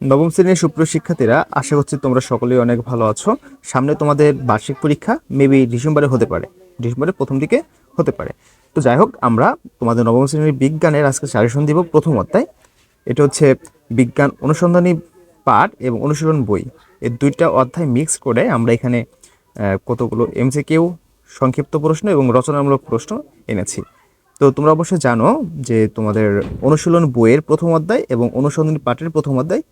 নবম শ্রেণির সুপ্রিয় শিক্ষার্থীরা, আশা করছি তোমরা সকলেই অনেক ভালো আছো। সামনে তোমাদের বার্ষিক পরীক্ষা, মেবি ডিসেম্বরে হতে পারে। ডিসেম্বরের প্রথম দিকে হতে পারে। তো যাই হোক, আমরা তোমাদের নবম শ্রেণির বিজ্ঞানের আজকে সাজেশন দিব প্রথম অধ্যায়। এটা হচ্ছে বিজ্ঞান অনুসন্ধানী পাঠ এবং অনুশীলন বই। এই দুইটা অধ্যায় মিক্স করে আমরা এখানে কতগুলো এমসিকিউ সংক্ষিপ্ত প্রশ্ন এবং রচনামূলক প্রশ্ন এনেছি। তো তোমরা অবশ্যই জানো যে তোমাদের অনুশীলন বইয়ের প্রথম অধ্যায় এবং অনুসন্ধানী পাঠের প্রথম অধ্যায়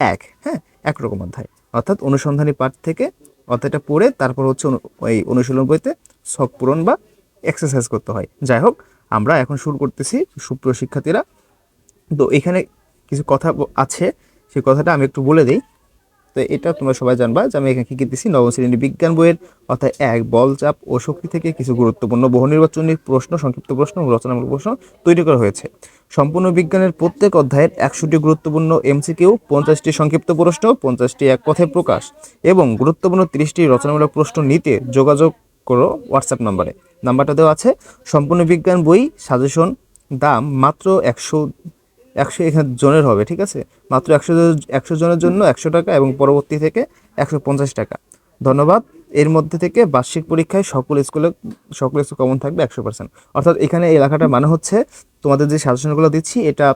এক হ্যাঁ একরকম অধ্যায়। অর্থাৎ অনুসন্ধানী পাঠ থেকে অধ্যায়টা পড়ে তারপর হচ্ছে এই অনুশীলন বইতে শখ পূরণ বা এক্সারসাইজ করতে হয়। যাই হোক, আমরা এখন শুরু করতেছি সুপ্রিয় শিক্ষার্থীরা। তো এখানে কিছু কথা আছে, সেই কথাটা আমি একটু বলে দিই। তো এটা তোমরা সবাই জানবা যে আমি এখানে কি দিচ্ছি নবম শ্রেণির বিজ্ঞান বইয়ের অর্থাৎ এক, বল, চাপ ও শক্তি থেকে কিছু গুরুত্বপূর্ণ বহু নির্বাচনী প্রশ্ন, সংক্ষিপ্ত প্রশ্ন রচনামূলক প্রশ্ন তৈরি করা হয়েছে। সম্পূর্ণ বিজ্ঞানের প্রত্যেক অধ্যায়ের একশোটি গুরুত্বপূর্ণ এমসিকিউ, পঞ্চাশটি সংক্ষিপ্ত প্রশ্ন, পঞ্চাশটি এক কথায় প্রকাশ এবং গুরুত্বপূর্ণ তিরিশটি রচনামূলক প্রশ্ন নিতে যোগাযোগ করো হোয়াটসঅ্যাপ নাম্বারে। নাম্বারটা দেওয়া আছে। সম্পূর্ণ বিজ্ঞান বই, সাজেশন, দাম মাত্র একশো একশো জনের হবে, ঠিক আছে? মাত্র একশো একশো জনের জন্য একশো টাকা এবং পরবর্তী থেকে একশো পঞ্চাশ টাকা। ধন্যবাদ। এর মধ্যে থেকে বার্ষিক পরীক্ষায় সকল স্কুলে, সকল স্কুল কমন থাকবে একশো পার্সেন্ট অর্থাৎ এখানে এই মানে হচ্ছে তোমাদের যে সাজেশনগুলো দিচ্ছি, এটা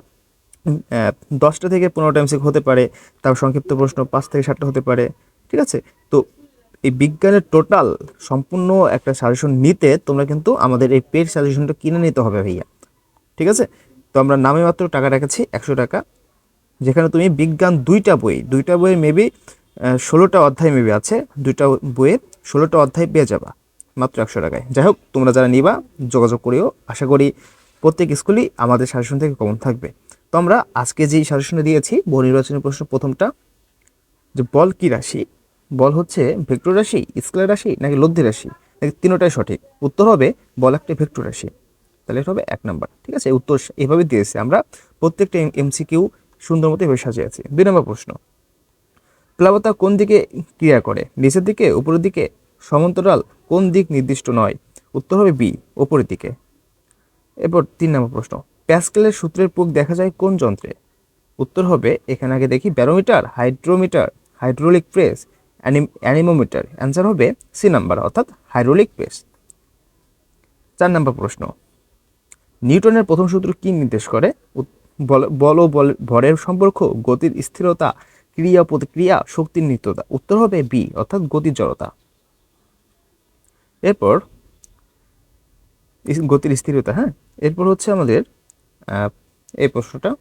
দশটা থেকে পনেরোটা এমসিক হতে পারে, তারপর সংক্ষিপ্ত প্রশ্ন পাঁচ থেকে সাতটা হতে পারে, ঠিক আছে? তো এই বিজ্ঞানের টোটাল সম্পূর্ণ একটা সাজেশন নিতে তোমরা কিন্তু আমাদের এই পেড সাজেশনটা কিনে নিতে হবে ভাইয়া, ঠিক আছে? তো আমরা নামে মাত্র টাকা রেখেছি একশো টাকা। যেখানে তুমি বিজ্ঞান দুইটা বই, দুইটা বইয়ের মেবি ষোলোটা অধ্যায় মেবি আছে, দুইটা বইয়ের ষোলোটা অধ্যায় পেয়ে যাবা, মাত্র একশো টাকায়। যাই হোক, তোমরা যারা নিবা, যোগাযোগ করিও। আশা করি প্রত্যেক স্কুলই আমাদের সাজেশন থেকে কমন থাকবে। তো আমরা আজকে যেই সাজেশনে দিয়েছি বহু নির্বাচনী প্রশ্ন প্রথমটা, যে বল কি রাশি? বল হচ্ছে ভেক্টর রাশি, স্কেলার রাশি, নাকি লব্ধি রাশি? নাকি তিনোটাই সঠিক? উত্তর হবে বল একটা ভেক্টর রাশি। তাহলে এটা হবে এক নাম্বার, ঠিক আছে? উত্তর এভাবে দিয়েছে। আমরা প্রত্যেকটা এমসিকিউ সুন্দর মতো এভাবে সাজিয়ে আছি। দুই নম্বর প্রশ্ন। প্লাবতা কোন দিকে ক্রিয়া করে? নিচের দিকে, উপরের দিকে? সমান্তরাল কোন দিক নির্দিষ্ট নয়? উত্তর হবে বি ওপরের দিকে। এরপর তিন নম্বর প্রশ্ন। প্যাসকেলের সূত্রের প্রয়োগ দেখা যায় কোন যন্ত্রে? উত্তর হবে, এখানে আগে দেখি, barometer, hydrometer, hydraulic press anemometer. Answer হবে সি নাম্বার, অর্থাৎ হাইড্রোলিক প্রেস। চার নম্বর প্রশ্ন। নিউটনের প্রথম সূত্র কি নির্দেশ করে? বল- ভরের সম্পর্ক, গতির স্থিরতা, ক্রিয়া প্রতিক্রিয়া, শক্তির নিত্যতা। উত্তর হবে বি অর্থাৎ গতির জড়তা। এরপর গতির স্থিরতা হ্যাঁ? এরপর হচ্ছে আমাদের এই প্রশ্নটা।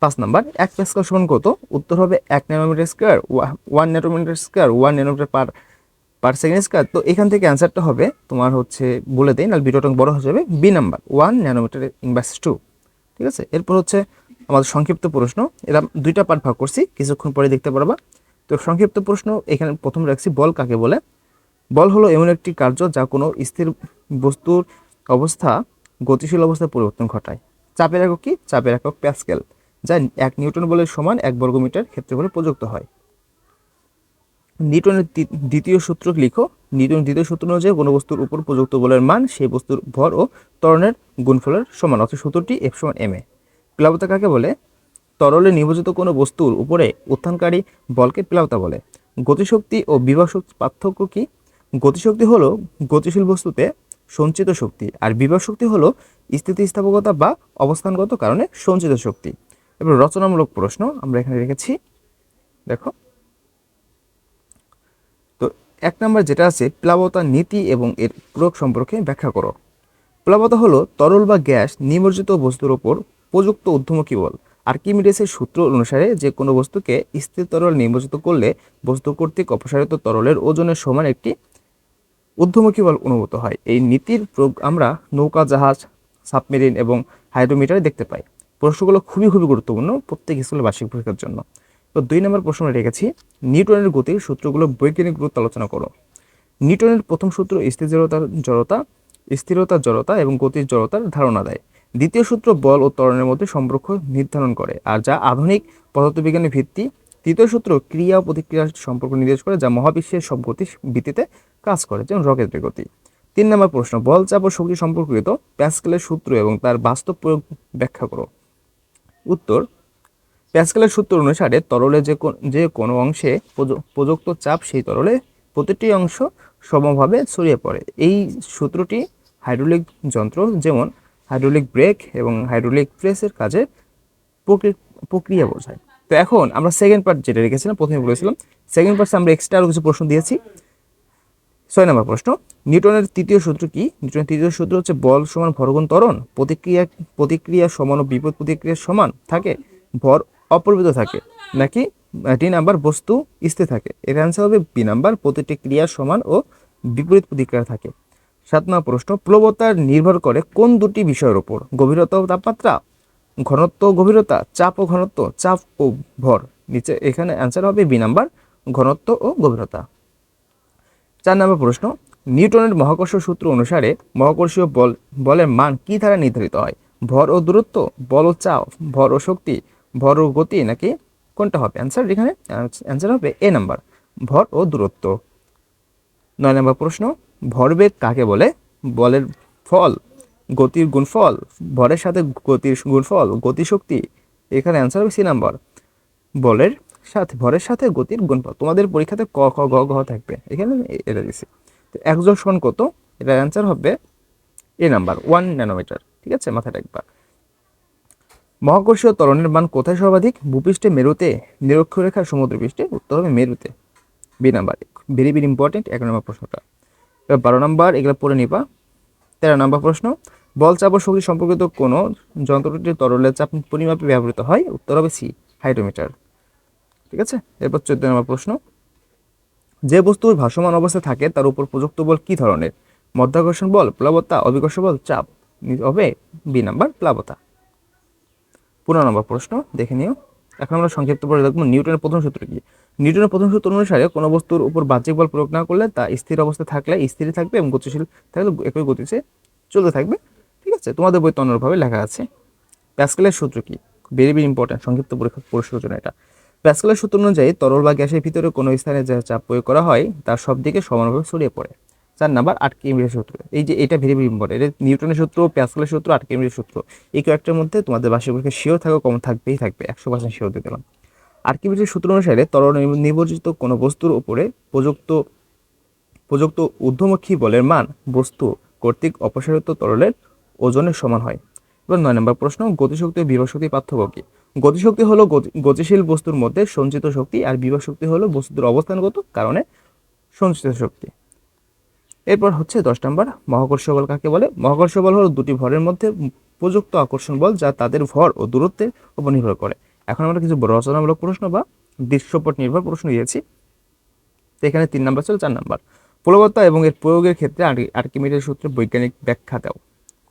পাঁচ নাম্বার, এক প্যাসকাল সমান কত? উত্তর হবে এক nanometre square one nanometre square one nanometre per per second square তো এখান থেকে অ্যান্সারটা হবে, তোমার হচ্ছে বলে দেয় নাহলে ভিডিওটা বড় হয়ে যাবে B number one nanometre inverse two ঠিক আছে? এরপর হচ্ছে আমাদের সংক্ষিপ্ত প্রশ্ন, এরা দুইটা পার্ট ভাগ করছি, কিছুক্ষণ পরে দেখতে পারবা। তো সংক্ষিপ্ত প্রশ্ন, এখানে প্রথম রাখছি, বল কাকে বলে? বল হলো এমন একটি কার্য যা কোনো স্থির বস্তুর অবস্থা, গতিশীল অবস্থায় পরিবর্তন ঘটায়। চাপের একক কি? চাপের একক প্যাসকেল, যা এক নিউটন বলের সমান এক বর্গমিটার ক্ষেত্রফলে প্রযুক্ত হয়। নিউটনের দ্বিতীয় সূত্র লিখো। নিউটনের দ্বিতীয় সূত্র অনুযায়ী কোনো বস্তুর উপর প্রযুক্ত বলের মান, সেই বস্তুর ভর ও ত্বরণের গুণফলের সমান, অর্থাৎ সূত্রটি এফ সমান এম এ প্লাবতা কাকে বলে? তরলে নিয়োজিত কোনো বস্তুর উপরে উত্থানকারী বলকে প্লাবতা বলে। গতিশক্তি ও বিভব শক্তির পার্থক্য কি? গতিশক্তি হলো গতিশীল বস্তুতে সঞ্চিত শক্তি, আর বিভব শক্তি হলো স্থিতিস্থাপকতা বা অবস্থানগত কারণে সঞ্চিত শক্তি। এবার রচনামূলক প্রশ্ন আমরা এখানে রেখেছি। দেখো। এক নম্বর যেটা আছে, প্লাবতা নীতি এবং এর প্রয়োগ সম্পর্কে ব্যাখ্যা করো। প্লাবতা হলো তরল বা গ্যাস নিমজ্জিত বস্তুর ওপর প্রযুক্ত ঊর্ধ্বমুখী বল। আর্কিমিডিসের সূত্র অনুসারে যে কোনো বস্তুকে স্থির তরল নিমজ্জিত করলে বস্তু কর্তৃক অপসারিত তরলের ওজনের সমান একটি ঊর্ধ্বমুখী বল অনুভূত হয়। এই নীতির প্রয়োগ আমরা নৌকা, জাহাজ, সাবমেরিন এবং হাইড্রোমিটারে দেখতে পাই। প্রশ্নগুলো খুবই খুবই গুরুত্বপূর্ণ প্রত্যেক স্কুলের বার্ষিক পরীক্ষার জন্য। তো দুই নম্বর প্রশ্ন রেখেছি, নিউটনের গতির সূত্রগুলো বৈজ্ঞানিক গুরুত্ব আলোচনা করো। নিউটনের প্রথম সূত্র স্থির জড়তার জড়তা, স্থিরতার জড়তা এবং গতির জড়তার ধারণা দেয়। দ্বিতীয় সূত্র বল ও ত্বরণের মধ্যে সম্পর্ক নির্ধারণ করে আর যা আধুনিক পদার্থবিজ্ঞানের ভিত্তি। তৃতীয় সূত্র ক্রিয়া ও প্রতিক্রিয়ার সম্পর্ক নির্দেশ করে যা মহাবিশ্বের সব গতির ভিত্তিতে কাজ করে, যেমন রকেটের গতি তিন নম্বর প্রশ্ন, বল, চাপ ও শক্তি সম্পর্কিত প্যাসকেলের সূত্র এবং তার বাস্তব প্রয়োগ ব্যাখ্যা করো। উত্তর প্যাসকেলের সূত্র অনুসারে তরলে যে যে কোনো অংশে প্রয- প্রযুক্ত চাপ সেই তরলে প্রতিটি অংশ সমভাবে ছড়িয়ে পড়ে। এই সূত্রটি হাইড্রোলিক যন্ত্র যেমন হাইড্রোলিক ব্রেক এবং হাইড্রোলিক প্রেসের কাজে প্রক্রি- প্রক্রিয়া বোঝায়। তো এখন আমরা সেকেন্ড পার্ট যেটা রেখেছিলাম, প্রথমে বলেছিলাম সেকেন্ড পার্টে আমরা এক্সট্রা আরও কিছু প্রশ্ন দিয়েছি। ছয় নম্বর প্রশ্ন, নিউটনের তৃতীয় সূত্র কি? নিউটনের তৃতীয় সূত্র হচ্ছে বল সমান ভরগুণ ত্বরণ। প্রতিক্রিয়া প্রতিক্রিয়া সমান ও বিপদ প্রতিক্রিয়া সমান থাকে ভর অপরিবৃত থাকে। নাকি? ডি নাম্বার বস্তু স্থির থাকে। এর অ্যান্সার হবে বি নাম্বার। প্রতিটি ক্রিয়া সমান ও বিপরীত প্রতিক্রিয়া থাকে। সাত নম্বর প্রশ্ন প্লবতা নির্ভর করে কোন দুটি বিষয়ের উপর? গভীরতা ও তাপমাত্রা, ঘনত্ব গভীরতা, চাপ ও ঘনত্ব, চাপ ও ভর। নিচে এখানে অ্যান্সার হবে বি নাম্বার, ঘনত্ব ও গভীরতা। চার নম্বর প্রশ্ন, নিউটনের মহাকর্ষ সূত্র অনুসারে মহাকর্ষীয় বল, বলের মান কি দ্বারা নির্ধারিত হয়? ভর ও দূরত্ব, বল ও চাপ, ভর ও শক্তি ভর ও গতি নাকি কোনটা হবে? অ্যান্সার এখানে অ্যান্সার হবে এ নাম্বার ভর ও দূরত্ব। নয় নম্বর প্রশ্ন, ভরবেগ কাকে বলে? বলের ফল, গতির গুণফল, ভরের সাথে গতির গুণফল, গতিশক্তি। এখানে অ্যান্সার হবে সি নাম্বার বলের সাথে, ভরের সাথে গতির গুণফল। তোমাদের পরীক্ষাতে ক, খ গ ঘ থাকবে। এখানে এটা দিছি। তো একজন সমান কত? এটার অ্যান্সার হবে এ নাম্বার ওয়ান ন্যানোমিটার ঠিক আছে? মাথায় রাখবা। মহাকর্ষীয় ত্বরণের মান কোথায় সর্বাধিক? ভূপৃষ্ঠে মেরুতে, নিরক্ষরেখার সমুদ্রপৃষ্ঠে উত্তর হবে মেরুতে B number very very important এক নম্বর প্রশ্নটা। এবার বারো নাম্বার, এগুলো পড়ে নিবা। তেরো নম্বর প্রশ্ন, বল চাপ ও শক্তি সম্পর্কিত কোনো যন্ত্রটির তরলের চাপ পরিমাপে ব্যবহৃত হয়? উত্তর হবে সি হাইড্রোমিটার। ঠিক আছে? এরপর চোদ্দ নম্বর প্রশ্ন, যে বস্তুর ভাসমান অবস্থায় থাকে, তার উপর প্রযুক্ত বল কি ধরনের? মধ্যাকর্ষণ বল, প্লাবতা অভিকর্ষ বল, চাপ। হবে বি নাম্বার প্লাবতা। পনেরো নম্বর প্রশ্ন, দেখে নিও। এখন আমরা সংক্ষিপ্ত পরে দেখব নিউটনের প্রথম সূত্র কি। নিউটনের প্রথম সূত্র অনুসারে কোনো বস্তুর উপর বাহ্যিক বল প্রয়োগ না করলে তা স্থির অবস্থায় থাকলে স্থির থাকবে এবং গতিশীল থাকলে একই গতিতে চলতে থাকবে। ঠিক আছে? তোমাদের বইতে অন্যভাবে লেখা আছে। প্যাসকেলের সূত্র কি? ভেরি ভেরি ইম্পর্টেন্ট সংক্ষিপ্ত পরীক্ষা জন্য এটা। প্যাসকেলের সূত্র অনুযায়ী তরল বা গ্যাসের ভিতরে কোনো স্থানে যা চাপ প্রয়োগ করা হয়, তার সব দিকে সমানভাবে ছড়িয়ে পড়ে। চার নাম্বার আটকিমিরের সূত্র। এই যে এটা ভেরি ভেরি ইম্পর্টেন্ট এটা নিউটনের সূত্র, প্যাসকেলের সূত্র আটকিমিরের সূত্র। এই কয়েকটার মধ্যে তোমাদের বার্ষিক পরীক্ষা শিওর থাকা কম থাকবেই থাকবে। একশো পার্সেন্ট শিওর দিয়ে দিলাম আর্কিমিডিসের সূত্র অনুসারে তরল নিব- নিবর্জিত কোনো বস্তুর উপরে প্রযুক্ত প্রযুক্ত ঊর্ধ্বমুখী বলের মান বস্তু কর্তৃক অপসারিত তরলের ওজনের সমান হয়। এবার নয় নম্বর প্রশ্ন, গতিশক্তি ও পার্থক্য কি? গতিশক্তি হলো গতিশীল বস্তুর মধ্যে সঞ্চিত শক্তি আর বিভব শক্তি হলো বস্তুর অবস্থানগত কারণে সঞ্চিত শক্তি। এরপর হচ্ছে দশ নম্বর, মহাকর্ষ বল কাকে বলে? মহাকর্ষ বল হলো দুটি ভরের মধ্যে প্রযুক্ত আকর্ষণ বল যা তাদের ভর ও দূরত্বের উপর নির্ভর করে। এখন আমরা কিছু রচনামূলক প্রশ্ন বা দৃশ্যপট নির্ভর প্রশ্ন দিয়েছি। এখানে তিন নাম্বার ছিল চার নাম্বার। প্রবলতা এবং এর প্রয়োগের ক্ষেত্রে আর্কি- আর্কিমিডিসের সূত্রে বৈজ্ঞানিক ব্যাখ্যা দাও।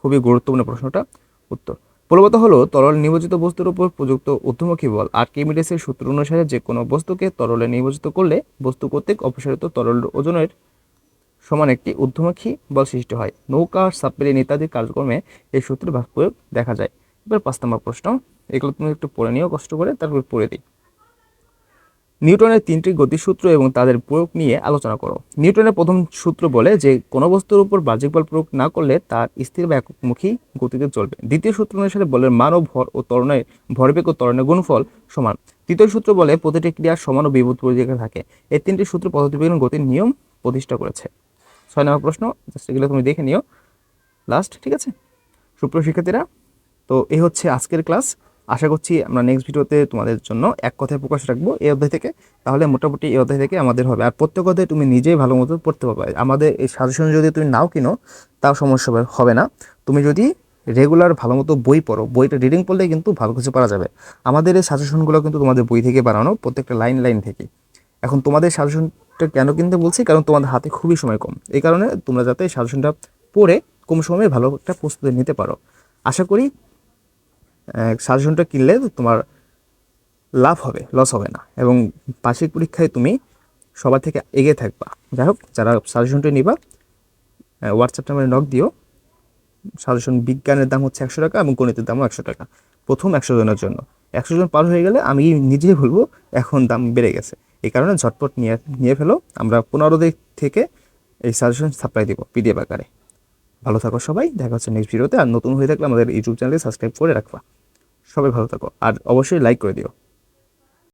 খুবই গুরুত্বপূর্ণ প্রশ্নটা। উত্তর প্রবলতা হলো তরল নিয়োজিত বস্তুর উপর প্রযুক্ত ঊর্ধ্বমুখী বল। আর্কিমিডিসের সূত্র অনুসারে যে কোনো বস্তুকে তরলে নিয়োজিত করলে বস্তু কর্তৃক অপসারিত তরল ওজনের সমান একটি ঊর্ধ্বমুখী বল সৃষ্টি হয়। নৌকা সাবমেরিন ইত্যাদি কার্যক্রমে এই সূত্রের ভাগ প্রয়োগ দেখা যায়। এবার পাঁচ নম্বর প্রশ্ন। এগুলো তুমি একটু পড়ে নিও, কষ্ট করে, তারপর পড়ে দিই। নিউটনের তিনটি গতিসূত্র এবং তাদের প্রয়োগ নিয়ে আলোচনা করো। নিউটনের প্রথম সূত্র বলে যে, কোনো বস্তুর উপর বাহ্যিক বল প্রয়োগ না করলে তার স্থির বা একমুখী গতিতে চলবে। দ্বিতীয় সূত্র অনুসারে বলের মান ও ভর ও তরণের ভরবেগ ও ত্বরণের গুণফল সমান। তৃতীয় সূত্র বলে প্রতিটি ক্রিয়ার সমান ও বিভূত পরিধিকা থাকে। এই তিনটি সূত্র পদার্থবিজ্ঞান গতির নিয়ম প্রতিষ্ঠা করেছে। ছয় নম্বর প্রশ্ন জাস্ট এগুলো তুমি দেখে নিও। লাস্ট ঠিক আছে? সুপ্রিয় শিক্ষার্থীরা, তো এই হচ্ছে আজকের ক্লাস আশা করছি আমরা নেক্সট ভিডিওতে তোমাদের জন্য এক কথায় প্রকাশ রাখব এই অধ্যায় থেকে। তাহলে মোটামুটি এই অধ্যায় থেকে আমাদের হবে। আর প্রত্যেক অধ্যায় তুমি নিজেই ভালো মতো পড়তে পারবে। আমাদের এই সাজেশন যদি তুমি নাও কিনো, তাও সমস্যা হবে- না। তুমি যদি রেগুলার ভালো মতো বই পড়ো, বইটা রিডিং পড়লে কিন্তু ভালো কিছু পারা যাবে। আমাদের এই সাজেশনগুলো কিন্তু তোমাদের বই থেকে বানানো প্রত্যেকটা লাইন লাইন থেকে। এখন তোমাদের সাজেশনটা কেন কিনতে বলছি? কারণ তোমাদের হাতে খুবই সময় কম। এই কারণে তোমরা যাতে সাজেশনটা পড়ে কম সময়ে ভালো একটা প্রস্তুতি নিতে পারো। আশা করি সাজেশনটা কিনলে তোমার লাভ হবে লস হবে না। এবং বার্ষিক পরীক্ষায় তুমি সবার থেকে এগিয়ে থাকবা। যাই হোক, যারা সাজেশনটা নিবা হোয়াটসঅ্যাপ নাম্বারে নক দিও। সাজেশন বিজ্ঞানের দাম হচ্ছে একশো টাকা এবং গণিতের দামও একশো টাকা। প্রথম একশো জনের জন্য। একশো জন পার হয়ে গেলে আমি নিজেই বলব, এখন দাম বেড়ে গেছে। এই কারণে ঝটপট নিয়ে নিয়ে ফেলো। আমরা পনেরো দিক থেকে এই সাজেশন সাপ্লাই দিব পিডিএফ আকারে। ভালো থাকো সবাই, দেখা হচ্ছে নেক্সট ভিডিওতে আর নতুন হয়ে থাকলে আমাদের ইউটিউব চ্যানেলে সাবস্ক্রাইব করে রাখবা। সবাই ভালো থাকো। আর অবশ্যই লাইক করে দিও।